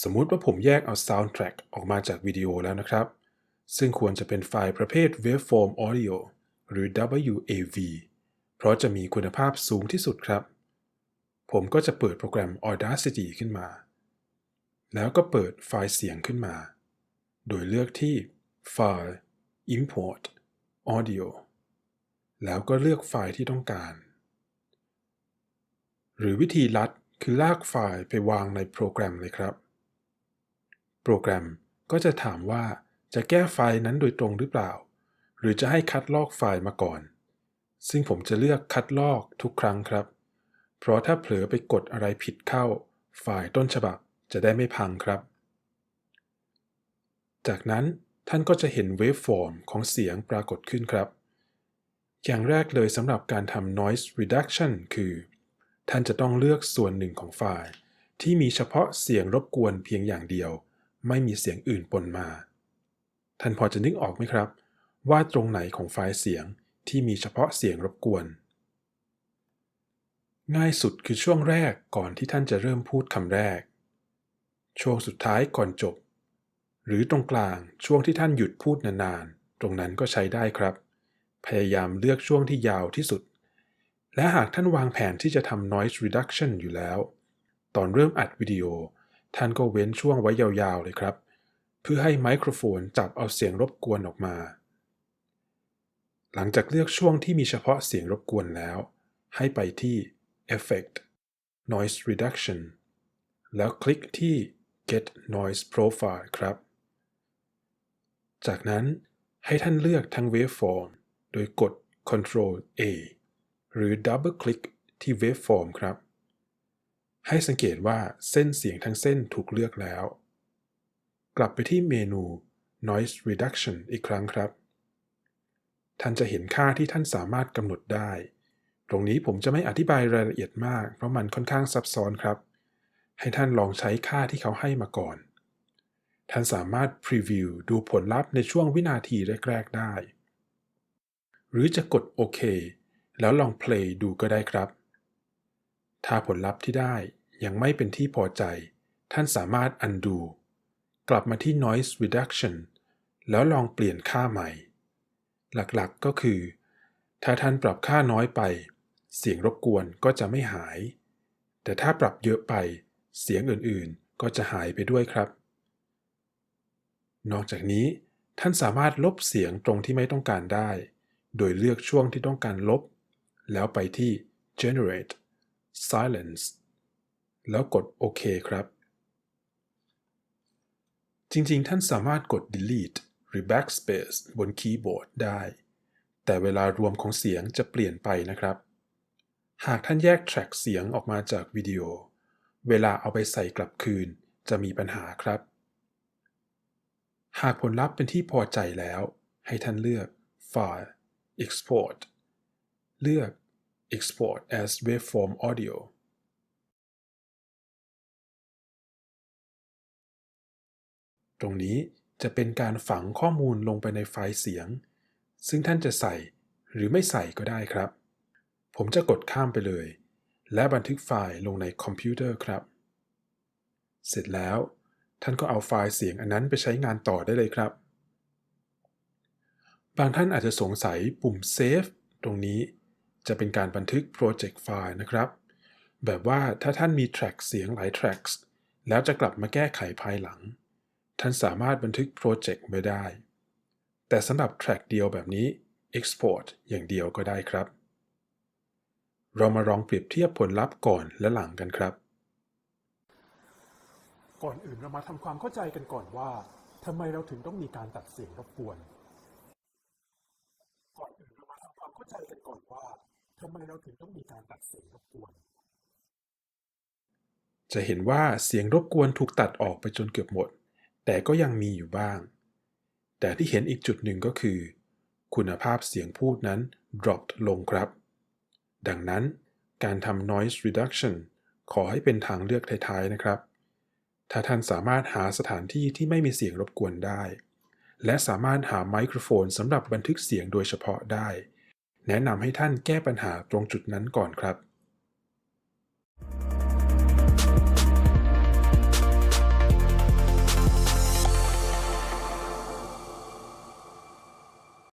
สมมุติว่าผมแยกเอา Soundtrack ออกมาจากวิดีโอแล้วนะครับ ซึ่งควรจะเป็นไฟล์ประเภท Waveform Audio หรือ WAV เพราะจะมีคุณภาพสูงที่สุดครับ ผมก็จะเปิดโปรแกรม Audacity ขึ้นมา แล้วก็เปิดไฟล์เสียงขึ้นมา โดยเลือกที่ File Import Audio แล้วก็เลือกไฟล์ที่ต้องการ หรือวิธีลัดคือลากไฟล์ไปวางในโปรแกรมเลยครับ โปรแกรมก็จะถามว่าจะแก้ไฟล์นั้นโดยตรงหรือเปล่า หรือจะให้คัดลอกไฟล์มาก่อน ซึ่งผมจะเลือกคัดลอกทุกครั้งครับ เพราะถ้าเผลอไปกดอะไรผิดเข้า ไฟล์ต้นฉบับจะได้ไม่พังครับ จากนั้นท่านก็จะเห็น waveform ของเสียงปรากฏขึ้นครับ อย่างแรกเลยสำหรับการทำ noise reduction คือ ท่านจะต้องเลือกส่วนหนึ่งของไฟล์ ที่มีเฉพาะเสียงรบกวนเพียงอย่างเดียว ไม่มีเสียงอื่นปนมา ท่านพอจะนึกออกไหมครับ ว่าตรงไหนของไฟล์เสียงที่มีเฉพาะเสียงรบกวน ง่ายสุดคือช่วงแรกก่อนที่ท่านจะเริ่มพูดคำแรก ช่วงสุดท้ายก่อนจบ หรือตรงกลางช่วงที่ท่านหยุดพูดนานๆ ตรงนั้นก็ใช้ได้ครับ พยายามเลือกช่วงที่ยาวที่สุด และหากท่านวางแผนที่จะทำ noise reduction อยู่แล้ว ตอนเริ่มอัดวิดีโอ ท่านก็เว้นช่วงไว้ยาวๆเลยครับ เพื่อให้ไมโครโฟนจับเอาเสียงรบกวนออกมา หลังจากเลือกช่วงที่มีเฉพาะเสียงรบกวนแล้ว ให้ไปที่ Effect Noise Reduction แล้วคลิกที่ Get Noise Profile ครับ จากนั้นให้ท่านเลือกทั้ง Waveform โดยกด Ctrl A หรือ Double คลิกที่ Waveform ครับ ให้สังเกตว่าเส้นเสียงทั้งเส้นถูกเลือกแล้ว กลับไปที่เมนู Noise Reduction อีกครั้งครับ ท่านจะเห็นค่าที่ท่านสามารถกำหนดได้ ตรงนี้ผมจะไม่อธิบายรายละเอียดมาก เพราะมันค่อนข้างซับซ้อนครับ ให้ท่านลองใช้ค่าที่เขาให้มาก่อน ท่านสามารถพรีวิวดูผลลัพธ์ในช่วงวินาทีแรก ๆ ได้ หรือจะกดโอเคแล้วลองเพลย์ดูก็ได้ครับ ถ้าผลลัพธ์ที่ได้ยังไม่เป็นที่พอใจ ท่านสามารถ undo กลับมาที่ noise reduction แล้วลองเปลี่ยนค่าใหม่ หลักๆก็คือ ถ้าท่านปรับค่าน้อยไป เสียงรบกวนก็จะไม่หาย แต่ถ้าปรับเยอะไป เสียงอื่นๆ ก็จะหายไปด้วยครับ นอกจากนี้ท่านสามารถลบเสียงตรงที่ไม่ต้องการได้ โดยเลือกช่วงที่ต้องการลบ แล้วไปที่ generate silence แล้วกดโอเคครับ จริงๆ ท่านสามารถกด delete หรือ backspace บนคีย์บอร์ดได้ แต่เวลารวมของเสียงจะเปลี่ยนไปนะครับ หากท่านแยกแทร็กเสียงออกมาจากวิดีโอ เวลาเอาไปใส่กลับคืนจะมีปัญหาครับ หากผลลัพธ์เป็นที่พอใจแล้ว ให้ท่านเลือก File Export เลือก Export as Waveform Audio ตรงนี้จะเป็นการฝังข้อมูลลงไปในไฟล์เสียง ซึ่งท่านจะใส่หรือไม่ใส่ก็ได้ครับ ผมจะกดข้ามไปเลย และบันทึกไฟล์ลงในคอมพิวเตอร์ครับ เสร็จแล้วท่านก็เอาไฟล์เสียงอันนั้นไปใช้งานต่อได้เลยครับ บางท่านอาจจะสงสัยปุ่ม Save ตรงนี้ จะเป็นการบันทึกโปรเจกต์ไฟล์นะครับ แบบว่าถ้าท่านมีแทร็กเสียงหลายแทร็กแล้วจะกลับมาแก้ไขภายหลัง ท่านสามารถบันทึกโปรเจกต์ไว้ได้ แต่สำหรับแทร็กเดียวแบบนี้ Export อย่างเดียวก็ได้ครับ เรามาลองเปรียบเทียบผลลัพธ์ก่อนและหลังกันครับ ก่อนอื่นเรามาทำความเข้าใจกันก่อนว่าทำไมเราถึงต้องมีการตัดเสียงรบกวน ก่อนอื่นเรามาทำความเข้าใจกันก่อนว่า ทำไมเราถึงต้องมีการตัดเสียงรบกวน จะเห็นว่าเสียงรบกวนถูกตัดออกไปจนเกือบหมด แต่ก็ยังมีอยู่บ้าง แต่ที่เห็นอีกจุดหนึ่งก็คือ คุณภาพเสียงพูดนั้น dropped ลงครับ ดังนั้นการทำ noise reduction ขอให้เป็นทางเลือกท้ายๆนะครับ ถ้าท่านสามารถหาสถานที่ที่ไม่มีเสียงรบกวนได้ และสามารถหาไมโครโฟนสำหรับบันทึกเสียงโดยเฉพาะได้ แนะนำให้ท่านแก้ปัญหาตรงจุดนั้นก่อนครับ